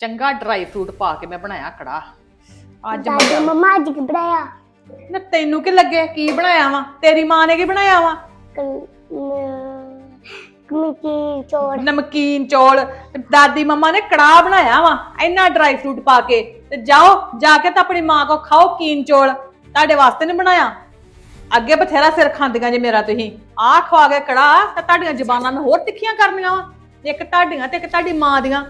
ਚੰਗਾ dry fruit ਪਾ ਕੇ ਮੈਂ ਬਣਾਇਆ ਕੜਾ ਅੱਜ ਦਾਦੀ ਮੈਂ ਮੰਮਾ ਅੱਜ ਕੀ ਬਣਾਇਆ? ਨਾ ਤੈਨੂੰ ਕੀ ਲੱਗੇ? ਕੀ ਬਣਾਇਆ ਵਾ? ਤੇਰੀ ਮਾਂ ਨੇ ਕੀ ਬਣਾਇਆ ਵਾ? ਮਿੱਕੀ ਚੋਰ ਨਮਕੀਨ ਚੌਲ। ਤੇ ਦਾਦੀ ਮੰਮਾ ਨੇ ਕੜਾਹ ਬਣਾਇਆ ਵਾ। ਇੰਨਾ ਡਰਾਈ ਫਰੂਟ ਪਾ ਕੇ। ਤੇ ਜਾਓ ਜਾ ਕੇ ਤਾਂ ਆਪਣੀ ਮਾਂ ਕੋ ਖਾਓ ਕੀਨ ਚੌਲ। ਤੁਹਾਡੇ ਵਾਸਤੇ ਨਹੀਂ ਬਣਾਇਆ। ਅੱਗੇ ਬਥੇਰਾ ਸਿਰ ਖਾਂਦੀਆਂ ਜੇ ਮੇਰਾ ਤੁਸੀਂ। ਆਹ ਖਵਾ ਕੇ ਕੜਾਹ ਤਾਂ ਤੁਹਾਡੀਆਂ ਜ਼ਬਾਨਾਂ ਨੂੰ ਹੋਰ ਤਿੱਖੀਆਂ ਕਰਨੀਆਂ ਵਾ। ਇੱਕ ਤੁਹਾਡੀਆਂ ਤੇ ਇੱਕ ਤੁਹਾਡੀ ਮਾਂ ਦੀਆਂ।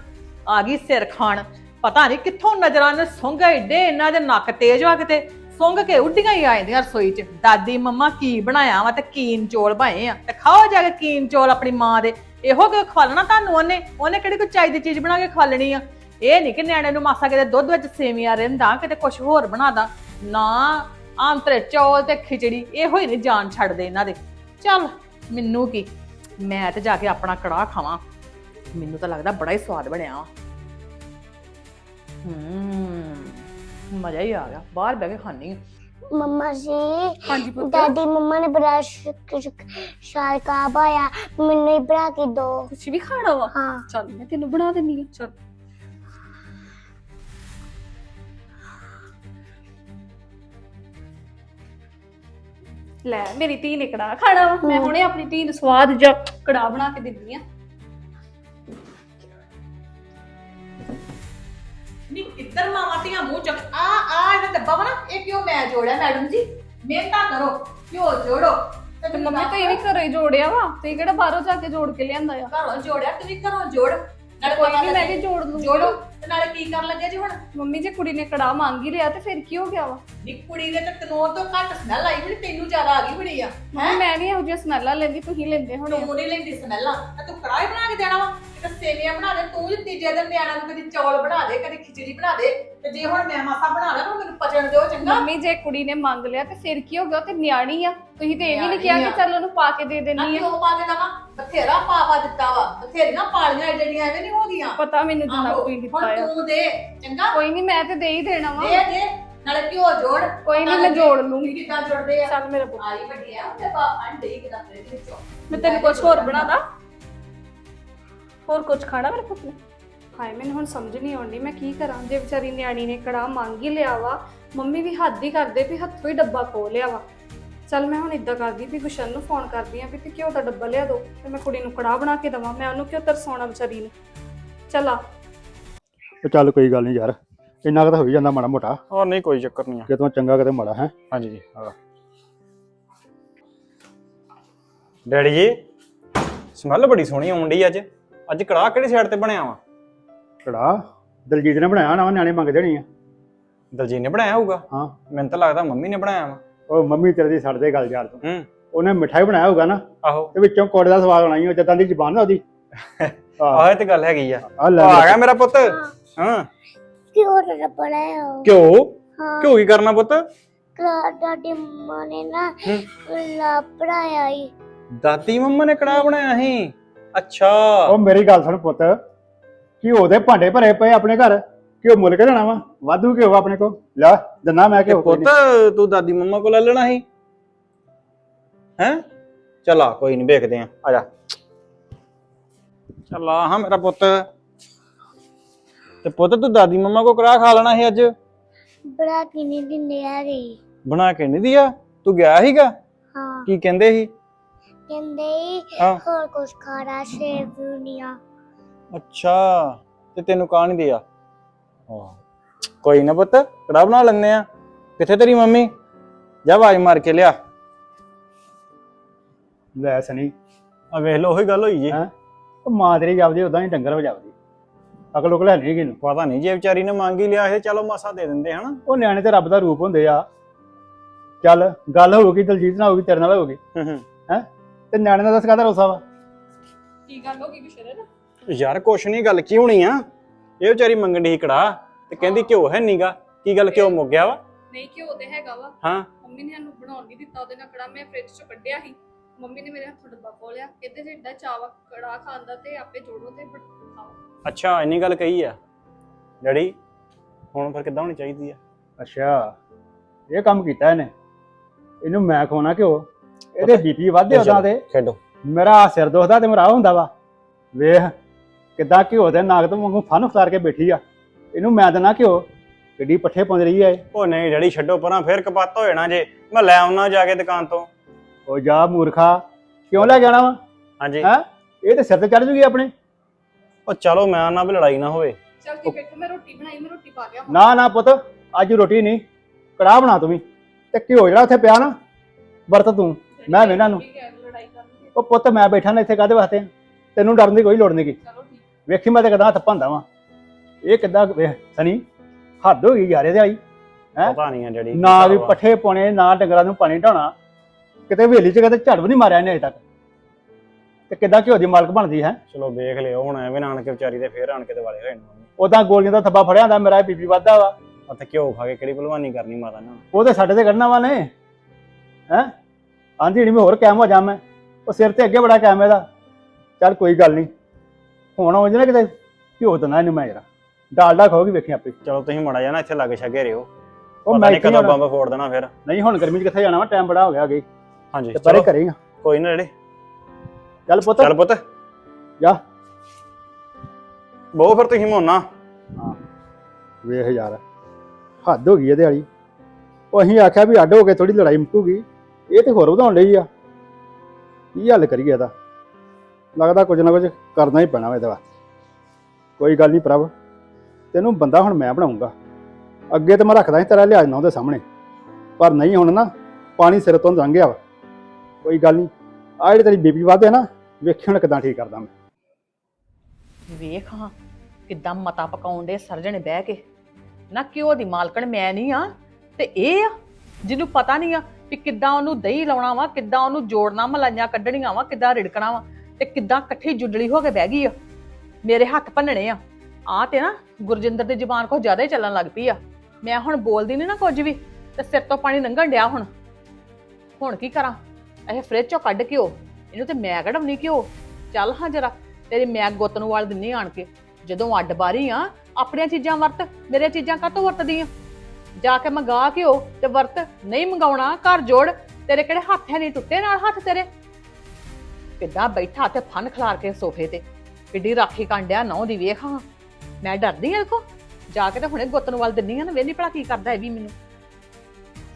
ਆ ਗਈ ਸਿਰ ਖਾਣ। ਪਤਾ ਨਹੀਂ ਕਿੱਥੋਂ ਨਜ਼ਰਾਂ ਨੇ ਸੁੰਘ ਏਡੇ ਇਹਨਾਂ ਦੇ ਨੱਕ ਤੇਜ਼ ਵਾ ਕਿਤੇ। ਸੁੰਘ ਕੇ ਉੱਡੀਆਂ ਹੀ ਆ ਜਾਂਦੀਆਂ ਰਸੋਈ 'ਚ। ਦਾਦੀ ਮੰਮਾ ਕੀ ਬਣਾਇਆ ਵਾ ਤੇ ਕੀਨ ਚੌਲ ਬਣੇ ਆ। ਤੇ ਖਾਓ ਜਾ ਕੇ ਕੀਨ ਚੌਲ ਆਪਣੀ ਮਾਂ ਦੇ। ਇਹੋ ਕਿ ਖਵਾਲਣਾ ਤੁਹਾਨੂੰ ਉਹਨੇ। ਉਹਨੇ ਕਿਹੜੀ ਕੋਈ ਚਾਈ ਦੀ ਚੀਜ਼ ਬਣਾ ਕੇ ਖਵਾਲਣੀ ਆ? ਇਹ ਨਹੀਂ ਕਿ ਨਿਆਣੇ ਨੂੰ ਮਾਸਾ ਕਿਤੇ ਦੁੱਧ ਵਿੱਚ ਸੇਵੀਆਂ ਰਹਿੰਦਾ ਕਿਤੇ ਕੁਝ ਹੋਰ ਬਣਾਦਾ ਨਾ ਆਂਤਰੇ ਚੌਲ ਤੇ ਖਿਚੜੀ, ਇਹੋ ਹੀ ਨਹੀਂ ਜਾਨ ਛੱਡਦੇ ਇਹਨਾਂ ਦੇ। ਚੱਲ, ਮੈਨੂੰ ਕੀ? ਮੈਂ ਤੇ ਜਾ ਕੇ ਆਪਣਾ ਕੜਾਹ ਖਾਵਾਂ। ਮੈਨੂੰ ਤਾਂ ਲੱਗਦਾ ਬੜਾ ਹੀ ਸਵਾਦ ਬਣਿਆ ਵਾ। ਹੂੰ ਮਜ਼ਾ ਹੀ ਆ ਗਿਆ ਬਾਹਰ ਬਹਿ ਕੇ ਖਾਣੀ ਮੰਮਾ ਜੀ ਹਾਂਜੀ ਪੁੱਤ। ਦਾਦੀ ਮੰਮਾ ਨੇ ਬੜਾ ਸ਼ਾਰ ਕਾ ਪਾਇਆ ਮੈਨੂੰ ਹੀ ਬਣਾ ਕੇ ਦੋ। ਕੁਛ ਵੀ ਖਾਣਾ ਵਾ? ਹਾਂ। ਚੱਲ ਮੈਂ ਤੈਨੂੰ ਬਣਾ ਦਿੰਨੀ ਆ ਚੱਲ। ਲੈ ਮੇਰੀ ਧੀ ਨੇ ਕੜਾ ਖਾਣਾ ਵਾ? ਮੈਂ ਹੁਣੇ ਆਪਣੀ ਧੀ ਨੂੰ ਸਵਾਦ ਜਿਹਾ ਕੜਾ ਬਣਾ ਕੇ ਦਿੰਦੀ ਆ। ਨੀ ਕਿੱਧਰ ਮਾਵਾਂ ਧੀਆਂ ਮੂੰਹ ਚੱਕ ਆ ਆ ਇਹਦਾ ਡੱਬਾ ਵਾ ਨਾ ਇਹ ਕਿਉਂ ਮੈਂ ਜੋੜਿਆ ਮੈਡਮ ਜੀ? ਮਿਹਨਤਾਂ ਕਰੋ ਕਿਉਂ ਜੋੜੋ। ਤੇ ਮੰਮੀ ਤਾਂ ਇਹ ਵੀ ਘਰੇ ਜੋੜਿਆ ਵਾ? ਤੇ ਕਿਹੜਾ ਬਾਹਰੋਂ ਜਾ ਕੇ ਜੋੜ ਕੇ ਲਿਆਂਦਾ ਆ? ਘਰੋਂ ਜੋੜਿਆ ਤੁਸੀਂ ਘਰੋਂ ਜੋੜ। ਨਾਲੇ ਕੋਈ ਨਹੀਂ ਮੈਂ। ਵੀ ਜੋੜ ਲੂੰਗੀ। ਜੋੜੋ। ਤੇ ਨਾਲੇ ਕੀ ਕਰਨ ਲੱਗੇ ਜੀ ਹੁਣ? ਮੰਮੀ ਜੇ ਕੁੜੀ ਨੇ ਕੜਾ ਮੰਗ ਹੀ ਲਿਆ ਤੇ ਫਿਰ ਕੀ ਹੋ ਗਿਆ ਵਾ? ਨੀ ਕੁੜੀ ਦੇ ਤੇ ਤਨੋਰ ਤੋਂ ਘੱਟ ਸਮੈਲ ਆਈ ਬੜੀ ਤੈਨੂੰ ਜ਼ਿਆਦਾ ਆ ਗਈ ਬੜੀ ਆ। ਮੰਮੀ ਮੈਂ ਨਹੀਂ ਇਹੋ ਜਿਹੀਆਂ ਸਮੈਲਾਂ ਲੈਂਦੀ ਤੁਸੀਂ ਲੈਂਦੇ ਹੋਣੇ। ਤੂੰ ਨਹੀਂ ਲੈਂਦੀ ਸਮੈਲਾਂ ਤਾਂ ਤੂੰ ਕੜਾਈ ਬਣਾ ਕੇ ਦੇਣਾ ਵਾ। ਕਿਤੇ ਸੇਵੀਆਂ ਬਣਾ ਦੇ ਤੂੰ ਜੀ ਤੀਜੇ ਦਿਨ ਨਿਆਣਾ ਨੂੰ ਕਦੀ ਚੌਲ ਬਣਾ ਦੇ ਕਦੀ ਖਿਚੜੀ ਬਣਾ ਦੇ ਤੇ ਜੇ ਹੁਣ ਮੈਂ ਮਾਸਾ ਬਣਾ ਲਿਆ ਤਾਂ ਮੈਨੂੰ ਪਚਣ ਦਿਓ ਚੰਗਾ। ਮੰਮੀ ਜੇ ਕੁੜੀ ਨੇ ਮੰਗ ਲਿਆ ਤੇ ਫਿਰ ਕੀ ਹੋ ਗਿਆ? ਉਹ ਤੇ ਨਿਆਣੀ ਆ। ਤੁਸੀਂ ਤੇ ਇਹ ਵੀ ਨਹੀਂ ਕਿਹਾ ਨਿਆਣੀ ਕਿ ਚੱਲ ਉਹਨੂੰ ਪਾ ਕੇ ਦੇ ਨਾ ਦੇਣੀ ਆ। ਕਿਉਂ ਪਾ ਕੇ ਦਵਾਂ? ਬਥੇਰਾ ਪਾ ਪਾ ਦਿੱਤਾ ਵਾ। ਬਥੇਰੀਆਂ ਪਾਲੀਆਂ ਐਡੀਆਂ ਐਵੇਂ ਨਹੀਂ ਹੁੰਦੀਆਂ। ਪਤਾ ਮੈਨੂੰ ਜਿੰਨਾ ਆਹੋ, ਕੋਈ ਦਿੱਤਾ ਹੁਣ ਆ। ਤੂੰ ਦੇ ਚੰਗਾ? ਕੋਈ ਨਹੀਂ ਮੈਂ ਤੇ ਦੇ ਹੀ ਦੇਣਾ ਵਾ। ਦੇ ਦੇ। ਨਾਲੇ ਘਿਓ ਜੋੜ। ਕੋਈ ਨਹੀਂ ਮੈਂ ਲੱਗੇ ਜੋੜ ਲੂੰਗੀ। ਕਿੱਦਾਂ ਜੋੜਦੇ ਆ? ਚੱਲ ਮੇਰਾ ਪੁੱਤ। ਆਈ ਵੱਡੀ ਆ ਉਹਦੇ ਬਾਪ ਅੰਡੇ ਕਿਦਾਂ ਫਰੇ ਦੇ ਵਿੱਚੋਂ ਮੈਂ ਤੈਨੂੰ ਕੁਝ ਹੋਰ ਬਣਾਦਾ ਹੋਰ ਕੁਝ ਖਾਣਾ ਮੇਰੇ ਪੁੱਤ ਨੇ? ਹਾਏ ਮੈਨੂੰ ਹੁਣ ਸਮਝ ਨਹੀਂ ਆਉਂਦੀ ਮੈਂ ਕੀ ਕਰਾਂ? ਜੇ ਵਿਚਾਰੀ ਨਿਆਣੀ ਨੇ ਕੜਾ ਮੰਗ ਹੀ ਲਿਆ ਵਾ ਮੰਮੀ ਵੀ ਹੱਦ ਹੀ ਕਰਦੇ ਵੀ ਹੱਥੋਂ ਹੀ ਡੱਬਾ ਖੋ ਲਿਆ ਵਾ। ਚੱਲ ਮੈਂ ਹੁਣ ਇਦਾਂ ਕਰਦੀ ਵੀ ਗੁਸ਼ਨ ਨੂੰ ਫੋਨ ਕਰਦੀ ਆ ਵੀ ਤੇ ਘਿਓ ਦਾ ਡੱਬਾ ਲਿਆ ਦੋ ਤੇ ਮੈਂ ਕੁੜੀ ਨੂੰ ਕੜਾ ਬਣਾ ਕੇ ਦਵਾਂ ਮੈਂ ਉਹਨੂੰ ਕਿਉਂ ਤਰਸਾਉਣਾ ਵਿਚਾਰੀ ਨੂੰ? ਚੱਲ ਆ। ਉਹ ਚੱਲ ਕੋਈ ਗੱਲ ਨਹੀਂ ਯਾਰ ਇੰਨਾ ਕੁ ਤਾਂ ਹੋ ਹੀ ਜਾਂਦਾ ਮਾੜਾ ਮੋਟਾ। ਹਾਂ ਨਹੀਂ ਕੋਈ ਚੱਕਰ ਨਹੀਂ ਆ। ਕਿਤੋਂ ਚੰਗਾ ਕਿਤੇ ਮਾੜਾ ਹੈ? ਹਾਂਜੀ ਜੀ ਹਾਂ। ਡੈਡੀ ਜੀ ਸਮੈਲ ਬੜੀ ਸੋਹਣੀ ਆਉਣ ਡਈ ਅੱਜ। ਅੱਜ ਕੜਾਹ ਕਿਹੜੀ ਸਾਈਡ ਤੇ ਬਣਿਆ ਵਾ? ਕੜਾ ਦਲਜੀਤ ਨੇ ਬਣਾਇਆ ਨਾ ਨਿਆਣੇ ਮੰਗ ਦੇਣੀ ਆ। ਦਲਜੀਤ ਨੇ ਬਣਾਇਆ ਹੋਊਗਾ? ਹਾਂ। ਮੈਨੂੰ ਤਾਂ ਲੱਗਦਾ ਮੰਮੀ ਨੇ ਬਣਾਇਆ ਵਾ। ਉਹ ਮੰਮੀ ਤੇਰੇ ਦੀ ਛੱਡ ਦੇ ਗੱਲ ਯਾਰ ਤੂੰ। ਹੂੰ। ਉਹਨੇ ਮਿਠਾਈ ਬਣਾਇਆ ਹੋਊਗਾ ਨਾ। ਆਹੋ। ਤੇ ਵਿੱਚੋਂ ਕੋੜੇ ਦਾ ਸਵਾਦ ਆਉਣਾ ਹੀ ਉਹ ਜਦਾਂ ਦੀ ਜ਼ਬਾਨ ਨਾ ਉਹਦੀ। ਆਹ ਇਹ ਤੇ ਗੱਲ ਹੈਗੀ ਆ। ਆ ਲੈ ਆ। ਗਿਆ ਮੇਰਾ ਪੁੱਤ। ਹਾਂ। ਕਿਉਂ ਰੱਬ ਲਾਇਆ ਕਿਉਂ? ਹਾਂ। ਕਿਉਂ ਕੀ ਕਰਨਾ ਪੁੱਤ? ਕਲਾ ਦਾਦੀ ਮੰਮਾ ਨੇ ਨਾ ਹੂੰ। ਲਾ ਪੜਾਇਆ ਹੀ ਦਾਦੀ ਮੰਮਾ ਨੇ ਕੜਾਹ ਬਣਾਇਆ ਸੀ? ਅੱਛਾ। ਉਹ ਮੇਰੀ ਗੱਲ ਸੁਣ ਪੁੱਤ ਕਿ ਉਹਦੇ ਭਾਂਡੇ ਭਰੇ ਪਏ ਆਪਣੇ ਘਰ ਕਿ ਉਹ ਮੁੱਲ ਕੇ ਦੇਣਾ ਵਾ? ਵਾਧੂ ਕਿ ਆਪਣੇ ਕੋ ਲੈ ਦੰਨਾ ਮੈਂ ਕਿ ਪੁੱਤ ਤੂੰ ਦਾਦੀ ਮੰਮਾ ਕੋਲ ਲੈ ਲੈਣਾ ਸੀ। ਹੈ? ਚਲਾ ਕੋਈ ਨਹੀਂ ਵੇਖਦੇ ਆ। ਆ ਜਾ। ਚੱਲ ਹਾਂ ਮੇਰਾ ਪੁੱਤ। ਤੇ ਪੁੱਤ ਤੂੰ ਦਾਦੀ ਮੰਮਾ ਕੋ ਕੜਾਹ ਖਾ ਲੈਣਾ ਸੀ ਅੱਜ? ਬੜਾ ਕਿ ਨਹੀਂ ਦਿੰਦੇ ਆ ਗਈ ਬਣਾ ਕੇ ਨਹੀਂ ਦਿਆ? ਤੂੰ ਗਿਆ ਸੀਗਾ? ਹਾਂ। ਕੀ ਕਹਿੰਦੇ ਸੀ? ਕਹਿੰਦੇ ਹੀ। ਹਾਂ ਹੋਰ ਕੁਛ ਖਾਣਾ ਸੇਵ ਦੁਨੀਆ ਅੱਛਾ ਤੇ ਤੈਨੂੰ ਕਾ ਨਹੀਂ ਦਿਆ? ਕੋਈ ਨਾ ਪੁੱਤ ਕੜਾਹ ਬਣਾ ਲੈਂਦੇ ਆ ਕਿੱਥੇ ਤੇਰੀ ਮੰਮੀ? ਜਾ ਆਵਾਜ਼ ਮਾਰ ਕੇ ਲਿਆ। ਲੈ ਸਨੀ ਆ ਵੇਖ ਲਓ ਉਹੀ ਗੱਲ ਹੋਈ ਜੀ। ਹੈਂ? ਉਹ ਮਾਂ ਤੇਰੀ ਜਾਪਦੀ ਉਦਾਂ ਹੀ ਡੰਗਰ ਵਜਾਵਦੀ ਅਕਲ ਉਕਲ ਹੈ ਨਹੀਂ ਕਿਨੂੰ ਪਤਾ ਨਹੀਂ ਜੇ ਵਿਚਾਰੀ ਨੇ ਮੰਗ ਹੀ ਲਿਆ ਇਹ ਚਲੋ ਮਾਸਾ ਦੇ ਦਿੰਦੇ ਹਨਾ? ਉਹ ਨਿਆਣੇ ਤੇ ਰੱਬ ਦਾ ਰੂਪ ਹੁੰਦੇ ਆ। ਚੱਲ ਗੱਲ ਹੋਊਗੀ ਦਲਜੀਤ ਨਾਲ ਹੋਊਗੀ ਤੇਰੇ ਨਾਲ ਹੋਊਗੀ। ਹੂੰ। ਹੂੰ? ਤੇ ਨਿਆਣੇ ਦਾ ਦੱਸ ਕਾਹਦਾ ਰੋਸਾ ਵਾ? ਕੀ ਗੱਲ ਹੋ ਗਈ ਗੁਸ਼ਰਨ ਯਾਰ ਕੁਛ ਨਹੀਂ ਗੱਲ ਕੀ ਹੋਣੀ ਆ? ਇਹ ਵਿਚਾਰੀ ਮੰਗਣ ਦੀ ਕੜਾ ਤੇ ਕਹਿੰਦੀ ਘਿਓ ਹੈ ਨੀਗਾ ਕੀ ਗੱਲ ਘਿਓ ਮੁੱਕ ਗਿਆ ਵਾ? ਨਹੀਂ ਘਿਓ ਤੇ ਹੈਗਾ ਵਾ। ਹਾਂ। ਮੰਮੀ ਨੇ ਸਾਨੂੰ ਬਣਾਉਣ ਨਹੀਂ ਦਿੱਤਾ ਉਹਦੇ ਨਾਲ ਕੜਾ ਮੈਂ ਫ੍ਰਿਜ ਚੋਂ ਕੱਢਿਆ ਸੀ। ਮੰਮੀ ਨੇ ਮੇਰੇ ਹੱਥੋਂ ਡੱਬਾ ਖੋਲਿਆ ਕਹਿੰਦੇ ਜੇ ਏਡਾ ਚਾਵਾ ਕੜਾ ਖਾਂਦਾ ਤੇ ਆਪੇ ਜੋੜੋ ਤੇ ਖਾਓ। ਅੱਛਾ ਇੰਨੀ ਗੱਲ ਕਹੀ ਆ। ਡੈਡੀ ਹੁਣ ਫਿਰ ਕਿੱਦਾਂ ਹੋਣੀ ਚਾਹੀਦੀ ਆ? ਅੱਛਾ ਇਹ ਕੰਮ ਕੀਤਾ ਇਹਨੇ। ਇਹਨੂੰ ਮੈਂ ਖਵਾਉਣਾ ਕਿਉਂ ਇਹਦੇ ਬੀਪੀ ਵੱਧਦੇ। ਉਹਦਾ ਤੇ। ਖੇਡੋ। ਮੇਰਾ ਸਿਰ ਦੁਖਦਾ ਤੇ ਮੇਰਾ ਆਹ ਹੁੰਦਾ ਵਾ। ਵੇਖ ਕਿੱਦਾਂ ਘਿਓ ਦੇ ਨਾਗ ਤੋਂ ਵਾਂਗੂ ਫਨ ਫਤਾਰ ਕੇ ਬੈਠੀ ਆ। ਇਹਨੂੰ ਮੈਂ ਦੇਣਾ ਘਿਓ ਕਿੱਡੀ ਪੱਠੇ ਪਾਉਂਦੀ ਰਹੀ ਐ ਉਹ ਨਹੀਂ ਡੈਡੀ ਛੱਡੋ ਪਰਾਂ ਫੇਰ ਕਪੱਤ ਹੋ ਜਾਣਾ ਜੇ। ਮੈਂ ਲੈ ਆਉਣਾ ਜਾ ਕੇ ਦੁਕਾਨ ਤੋਂ। ਉਹ ਜਾ ਮੂਰਖਾ ਕਿਉਂ ਲੈ ਜਾਣਾ ਵਾ? ਹਾਂਜੀ। ਹੈ? ਇਹ ਤੇ ਸਿਰ ਤੇ ਚੜ ਜੂਗੀ ਆਪਣੇ। ਉਹ ਚਲੋ ਮੈਂ ਨਾ ਵੀ ਲੜਾਈ ਨਾ ਹੋਵੇ। ਚਲ ਕੇ ਬੈਠੋ ਮੈਂ ਰੋਟੀ ਬਣਾਈ ਮੈਂ ਰੋਟੀ ਪਾ ਲਿਆ। ਨਾ ਨਾ ਪੁੱਤ ਅੱਜ ਰੋਟੀ ਨਹੀਂ। ਕੜਾਹ ਬਣਾ ਤੂੰ ਵੀ। ਤੇ ਘਿਓ ਜਿਹੜਾ ਉੱਥੇ ਪਿਆ ਨਾ ਵਰਤ ਤੂੰ। ਮੈਂ ਵੇਖਣਾ ਨੂੰ ਲੜਾਈ ਕਰਨੀ ਉਹ ਪੁੱਤ ਮੈਂ ਬੈਠਾ ਨਾ ਇੱਥੇ ਕਾਹਦੇ ਵਾਸਤੇ? ਤੈਨੂੰ ਡਰਨ ਦੀ ਕੋਈ ਲੋੜ ਨਹੀਂ ਗੀ ਚਲੋ ਠੀਕ। ਵੇਖੀ ਮੈਂ ਤੇ ਕਦਾਂ ਹੱਥ ਭੰਦਾ ਵਾਂ। ਇਹ ਕਿੱਦਾਂ ਵੇਖ ਸਨੀ ਹੱਦ ਹੋ ਗਈ ਯਾਰ ਇਹਦੇ ਵਾਲੀ। ਹੈਂ? ਪਤਾ ਨਹੀਂ ਆ ਡੈਡੀ ਨਾ ਵੀ ਪੱਠੇ ਪਾਉਣੇ ਨਾ ਡੰਗਰਾਂ ਨੂੰ ਪਾਣੀ ਢਾਉਣਾ। ਕਿਤੇ ਹਵੇਲੀ 'ਚ ਕਦੇ ਝੜ ਵੀ ਨਹੀਂ ਮਾਰਿਆ ਇਹਨੇ ਅਜੇ ਤੱਕ। ਤੇ ਕਿੱਦਾਂ ਘਿਓ ਦੀ ਮਾਲਕ ਬਣਦੀ ਹੈ? ਚਲੋ ਵੇਖ ਲਿਓ ਹੁਣ ਐਵੇਂ ਨਾਨ ਕੇ ਵਿਚਾਰੀ ਦੇ ਫੇਰ ਆਣ ਕੇ ਦਿਵਾਲੇ ਹੋਏ ਨੇ ਉਦਾਂ ਗੋਲੀਆਂ ਦਾ ਥੱਬਾ ਫੜਿਆ ਹੁੰਦਾ ਮੇਰਾ ਬੀਬੀ ਵੱਧਦਾ ਵਾ। ਉੱਥੇ ਘਿਓ ਖਾ ਕੇ ਕਿਹੜੀ ਭਲਵਾਨੀ ਕਰਨੀ ਮਾਤਾ ਨੇ ਉਹ ਤੇ ਸਾਡੇ ਤੇ ਕੱਢਣਾ ਵਾ ਨੇ। ਹੈ? ਆਂਦੀ ਜਿਹੜੀ ਮੈਂ ਹੋਰ ਕਾਇਮ ਹੋ ਜਾ ਮੈਂ। ਉਹ ਸਿਰ ਤੇ ਅੱਗੇ ਬੜਾ ਕਾਇਮ ਇਹਦਾ। ਚੱਲ ਕੋਈ ਗੱਲ ਨਹੀਂ ਹੁਣ ਉਹ ਨਾ ਕਿਤੇ ਘਿਓ ਨਾ ਇਹਨੂੰ ਮੈਂ ਯਾਰ ਡਾਲਡਾ ਖਾਓਗੀ ਵੇਖੀ ਆਪੇ। ਚਲੋ ਤੁਸੀਂ ਮੜਾ ਜਾਣਾ ਇੱਥੇ ਲੱਗ ਛਗੇ ਰਿਓ ਉਹ ਮੈਂ ਇੱਥੇ ਕਦੋਂ। ਬੰਬ ਫੋੜ ਦੇਣਾ ਫਿਰ। ਨਹੀਂ ਹੁਣ ਗਰਮੀ 'ਚ ਕਿੱਥੇ ਜਾਣਾ ਵਾ? ਟਾਈਮ ਬੜਾ ਹੋ ਗਿਆ ਅਗੇ। ਹਾਂਜੀ ਤੇ ਪਰੇ ਕਰੇਗਾ ਕੋਈ ਨਾ ਡੈਡੀ ਚੱਲ ਪੁੱਤ। ਚੱਲ ਪੁੱਤ। ਜਾ। ਬਹੁ ਫਿਰ ਤੁਸੀਂ ਮੋਨਾ। ਵੇਖ ਯਾਰ। ਹੱਦ ਹੋ ਗਈ ਇਹਦੇ ਵਾਲੀ। ਉਹ ਅਸੀਂ ਆਖਿਆ ਵੀ ਅੱਡ ਹੋ ਕੇ ਥੋੜੀ ਲੜਾਈ ਮੁੱਕੂਗੀ। ਇਹ ਤੇ ਹੋਰ ਵਧਾਉਣ ਲਈ ਆ। ਕੀ ਹੱਲ ਕਰੀਏ ਇਹਦਾ? ਲੱਗਦਾ ਕੁਝ ਨਾ ਕੁਝ ਕਰਨਾ ਹੀ ਪੈਣਾ ਵਾ ਇਹਦੇ ਵਾਸਤੇ। ਕੋਈ ਗੱਲ ਨਹੀਂ ਪ੍ਰਭ, ਤੈਨੂੰ ਬੰਦਾ ਹੁਣ ਮੈਂ ਬਣਾਉਂਗਾ। ਅੱਗੇ ਤੇ ਮੈਂ ਰੱਖਦਾ ਸੀ ਤੇਰਾ ਲਿਹਾਜ਼ ਨਾ ਉਹਦੇ ਸਾਹਮਣੇ। ਪਰ ਨਹੀਂ ਹੁਣ ਨਾ, ਪਾਣੀ ਸਿਰ ਤੋਂ ਲੰਘ ਗਿਆ ਵਾ। ਕੋਈ ਗੱਲ ਨਹੀਂ ਆ ਜਿਹੜੀ ਤੇਰੀ ਬੀਬੀ ਵਾਧੇ ਨਾ, ਵੇਖੀ ਹੁਣ ਕਿਦਾਂ ਠੀਕ ਕਰਦਾ ਮੈਂ। ਵੇਖ ਹਾਂ, ਕਿੱਦਾਂ ਮਤਾ ਪਕਾਉਣ ਦੇ ਸਰਜਣ ਬਹਿ ਕੇ। ਨਾ ਘਿਓ ਦੀ ਮਾਲਕਣ ਮੈਂ ਨਹੀਂ ਆ, ਤੇ ਇਹ ਆ, ਜਿਹਨੂੰ ਪਤਾ ਨਹੀਂ ਆ ਵੀ ਕਿੱਦਾਂ ਉਹਨੂੰ ਦਹੀਂ ਲਾਉਣਾ ਵਾ, ਕਿੱਦਾਂ ਉਹਨੂੰ ਜੋੜਨਾ, ਮਲਾਈਆਂ ਕੱਢਣੀਆਂ ਵਾ, ਕਿੱਦਾਂ ਰਿੜਕਣਾ ਵਾ ਤੇ ਕਿੱਦਾਂ ਇਕੱਠੀ ਜੁੱਡਲੀ ਹੋ ਕੇ ਬਹਿ ਗਈ ਆ। ਮੇਰੇ ਹੱਥ ਭੰਨਣੇ ਆ। ਆ ਤੇ ਨਾ ਗੁਰਜਿੰਦਰ ਦੀ ਜ਼ੁਬਾਨ ਕੋ ਜ਼ਿਆਦਾ ਹੀ ਚੱਲਣ ਲੱਗ ਪਈ ਆ। ਮੈਂ ਹੁਣ ਬੋਲਦੀ ਨਹੀਂ ਨਾ ਕੁਝ ਵੀ ਤੇ ਸਿਰ ਤੋਂ ਪਾਣੀ ਲੰਘਣ ਡਿਆ ਹੁਣ। ਹੁਣ ਕੀ ਕਰਾਂ? ਇਹ ਫ੍ਰਿਜ ਚੋਂ ਕੱਢ ਘਿਓ। ਇਹਨੂੰ ਤੇ ਮੈਂ ਕਢਵਨੀ ਘਿਓ? ਚੱਲ ਹਾਂ ਜਰਾ, ਤੇਰੀ ਮੈਂ ਗੁੱਤ ਨੂੰ ਵਾਲ ਦਿੰਨੀ ਆਣ ਕੇ। ਜਦੋਂ ਅੱਡ ਬਾਰੀ ਆ, ਆਪਣੀਆਂ ਚੀਜ਼ਾਂ ਵਰਤ, ਮੇਰੀਆਂ ਚੀਜ਼ਾਂ ਕਾਤੋਂ ਵਰਤਦੀ ਆ? ਜਾ ਕੇ ਮੰਗਾ ਘਿਓ ਤੇ ਵਰਤ ਨਹੀਂ ਮੰਗਾਉਣਾ ਘਰ ਜੋੜ ਤੇਰੇ ਕਿਹੜੇ ਹੱਥ ਹੈ ਨਹੀਂ ਟੁੱਟੇ ਨਾਲ ਹੱਥ ਤੇਰੇ? ਕਿੱਦਾਂ ਬੈਠਾ ਤੇ ਫਨ ਖਲਾਰ ਕੇ ਸੋਫੇ ਤੇ। ਕਿੱਡੀ ਰਾਖੀ ਕਾਂਡਿਆ ਨੌ ਦੀ ਵੇਖ ਹਾਂ। ਮੈਂ ਡਰਦੀ ਆ ਦੇਖੋ। ਜਾ ਕੇ ਤੇ ਹੁਣੇ ਗੁੱਤ ਨੂੰ ਵਾਲ ਦਿੰਨੀ ਆ ਨਾ ਵੇਲੀ ਭਲਾ ਕੀ ਕਰਦਾ ਇਹ ਵੀ ਮੈਨੂੰ।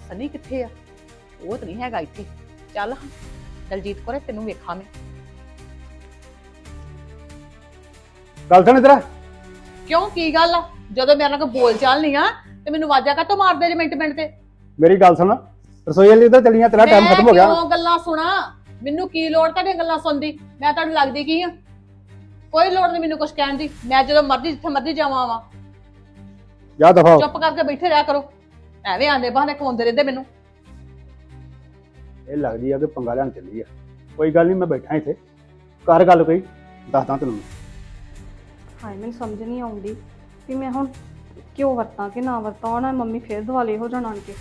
ਸਨੀ ਕਿੱਥੇ ਆ? ਉਹ ਤਾਂ ਨਹੀਂ ਹੈਗਾ ਇੱਥੇ। ਚੱਲ ਹਾਂ ਦਲਜੀਤ ਕੋਰੇ ਤੈਨੂੰ ਵੇਖਾਂ ਮੈਂ। ਗੱਲ ਸੁਣ ਤੇਰਾ ਕਿਉਂ ਕੀ ਗੱਲ ਆ? ਜਦੋਂ ਮੇਰੇ ਨਾਲ ਕੋਈ ਬੋਲ ਚਾਲ ਨਹੀਂ ਆ ਤੇ ਮੈਨੂੰ ਵਾਜਾ ਕਾਤੋਂ ਮਾਰਦੇ ਜੇ ਮਿੰਟ ਮਿੰਟ ਤੇ? ਮੇਰੀ ਗੱਲ ਸੁਣ। ਰਸੋਈ ਵਾਲੀ ਉਧਰ ਚੱਲੀਆਂ ਤੇਰਾ ਟਾਈਮ ਖਤਮ ਹੋ ਗਿਆ। ਕਿਉਂ ਗੱਲਾਂ ਸੁਣਾ? ਮੈਨੂੰ ਕੀ ਲੋੜ ਤੁਹਾਡੀਆਂ ਗੱਲਾਂ ਸੁਣਦੀ ਮੈਂ ਤੁਹਾਨੂੰ ਲੱਗਦੀ ਕੀ ਆ? ਕੋਈ ਲੋੜ ਨਹੀਂ ਮੈਨੂੰ ਕੁਝ ਕਹਿਣ ਦੀ। ਮੈਂ ਜਦੋਂ ਮਰਜ਼ੀ ਜਿੱਥੇ ਮਰਜ਼ੀ ਜਾਵਾਂ ਆਵਾਂ ਜਾ ਦਫਾ ਚੁੱਪ ਕਰਕੇ ਬੈਠੇ ਰਿਹਾ ਕਰੋ। ਐਵੇਂ ਆਂਦੇ ਬਹਾਨੇ ਖਵਾਉਂਦੇ ਰਹਿੰਦੇ ਮੈਨੂੰ। ਇਹ ਲੱਗਦੀ ਆ ਕਿ ਪੰਗਾ ਲੈਣ ਚੱਲੀ ਆ। ਕੋਈ ਗੱਲ ਨਹੀਂ ਮੈਂ ਬੈਠਾ ਇੱਥੇ। ਕਰ ਗੱਲ ਕੋਈ। ਦੱਸਦਾ ਤੈਨੂੰ ਹਾਏ ਮੈਨੂੰ ਸਮਝ ਨਹੀਂ ਆਉਂਦੀ ਵੀ ਮੈਂ ਹੁਣ ਕਿਉਂ ਵਰਤਾਂ ਕਿ ਨਾ ਵਰਤਾਂ? ਉਹਨਾਂ ਮੰਮੀ ਫੇਰ ਦਿਵਾਲੇ ਹੋ ਜਾਣ ਆਣ ਕੇ।